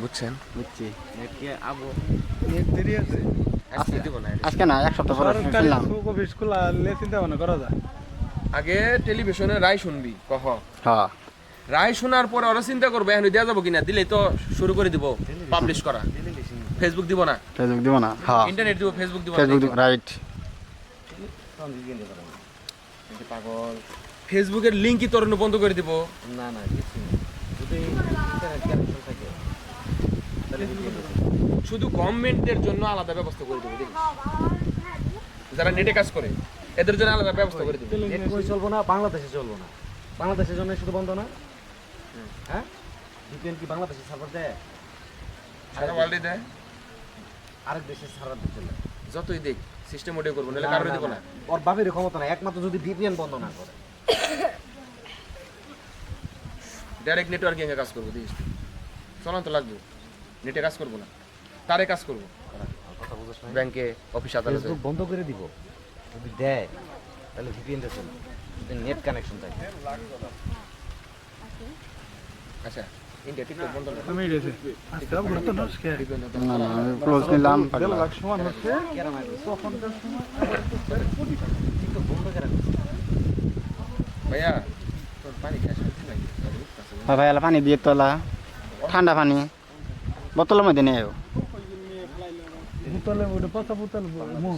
বুঝছেন? বুঝছি। নেটকে আবো? নেট দেরি আছে। আজকে দিব না আজকে না এক সপ্তাহ পরে শুনলাম অফিস খোলা হলে চিন্তা ভাবনা করা যায়। আগে টেলিভিশনে রায় শুনবি কহ। হ্যাঁ। রায় শোনার পরে ওরা চিন্তা করবে এখন দেওয়া যাব কিনা? দিলেই তো শুরু করে দিব পাবলিশ করা। ফেসবুক দিব না। ফেসবুক দিব না হ্যাঁ। ইন্টারনেট দিব ফেসবুক দিব না ফেসবুক দিব রাইট পাগল। ফেসবুকের লিঙ্কই তোর বন্ধ করে দিব। না না কিছু না যদি ইন্টারনেট কানেকশন থাকে তাহলে VPN আছে। শুধু গভর্নমেন্টের জন্য আলাদা ব্যবস্থা করে দেবো যারা নেটে কাজ করে এদের জন্য আলাদা ব্যবস্থা করে দেবো। নেট কই চলবো না? বাংলাদেশে চলবো না। বাংলাদেশের জন্য শুধু বন্ধ না? হ্যাঁ? ভিপিএন কি বাংলাদেশে সার্ভার দেয়? সারা ওয়ার্ল্ডে দেয়? আরেক দেশের সার্ভার দিতে যতই দেখ সিস্টেম ওটাই করব নাহলে কারোর দিব না ওর বাপের ক্ষমতা নাই একমাত্র যদি ভিপিএন বন্ধ না করে। ডাইরেক্ট নেটওয়ার্কিং এ কাজ করব দেখিস চলান তো লাগবে। নেটে কাজ করব না। তারে কাজ করব? কথা বুঝছ না ব্যাংকে অফিস আদালতে। বন্ধ করে দিব। যদি দেয় তাহলে ভিপিএনটা চলবে যদি নেট কানেকশন থাকে। আচ্ছা আমি ক্লোজ নিলাম সমান হচ্ছে। ভাইয়া হ্যাঁ ভাই পানি দিয়ে তোলা। ঠান্ডা পানি। বোতলের মধ্যে নেই বোতলে ওটা পচা বোতল মুখ